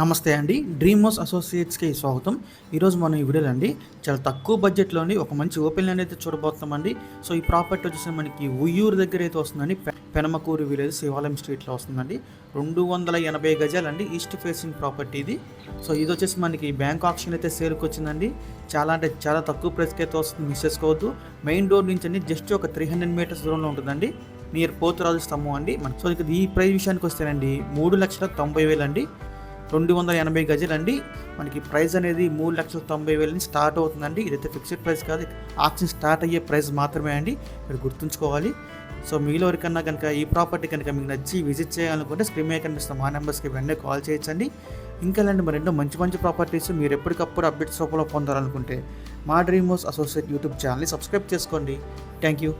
నమస్తే అండి. Dream house అసోసియేట్స్కి స్వాగతం. ఈరోజు మనం ఈ వీడియోలో అండి చాలా తక్కువ బడ్జెట్లోని ఒక మంచి ఓపెన్ ల్యాండ్ అయితే చూడబోతున్నామండి. సో ఈ ప్రాపర్టీ వచ్చేసి మనకి ఉయ్యూరు దగ్గర అయితే వస్తుందండి. పె- పెనమకూరు విలేజ్ శివాలయం స్ట్రీట్లో వస్తుందండి. రెండు వందల ఎనభై గజాలండి ఈస్ట్ ఫేసింగ్ ప్రాపర్టీ ఇది. సో ఇది వచ్చేసి మనకి బ్యాంక్ ఆప్షన్ అయితే సేల్కి వచ్చిందండి. చాలా అంటే చాలా తక్కువ ప్రైస్కి అయితే వస్తుంది మిస్ చేసుకోవద్దు. మెయిన్ డోర్ నుంచి అండి జస్ట్ ఒక త్రీ హండ్రెడ్ మీటర్స్ దూరంలో ఉంటుందండి. నియర్ పోతురాజు స్తంభం అండి. మన సో ఇక ఈ ప్రైస్ విషయానికి వస్తేనండి మూడు లక్షల తొంభై వేలు అండి రెండు వందల ఎనభై గజాలండి. మనకి ప్రైస్ అనేది మూడు లక్షల తొంభై వేల నుంచి స్టార్ట్ అవుతుందండి. ఇదైతే ఫిక్స్డ్ ప్రైస్ కాదు ఆప్షన్ స్టార్ట్ అయ్యే ప్రైస్ మాత్రమే అండి. ఇక్కడ గుర్తుంచుకోవాలి. సో మీలో ఎవరికన్నా కనుక ఈ ప్రాపర్టీ కనుక మీకు నచ్చి విజిట్ చేయాలనుకుంటే స్క్రీన్ మీద కనిపిస్తున్న మా నెంబర్స్కి వెంటనే కాల్ చేయొచ్చండి. ఇంకా ఇలాంటి మరెన్నో మంచి మంచి ప్రాపర్టీస్ మీరు ఎప్పటికప్పుడు అప్డేట్స్ రూపంలో పొందాలనుకుంటే మా డ్రీమ్ హౌస్ అసోసియేట్ యూట్యూబ్ ఛానల్ని సబ్స్క్రైబ్ చేసుకోండి. Thank you.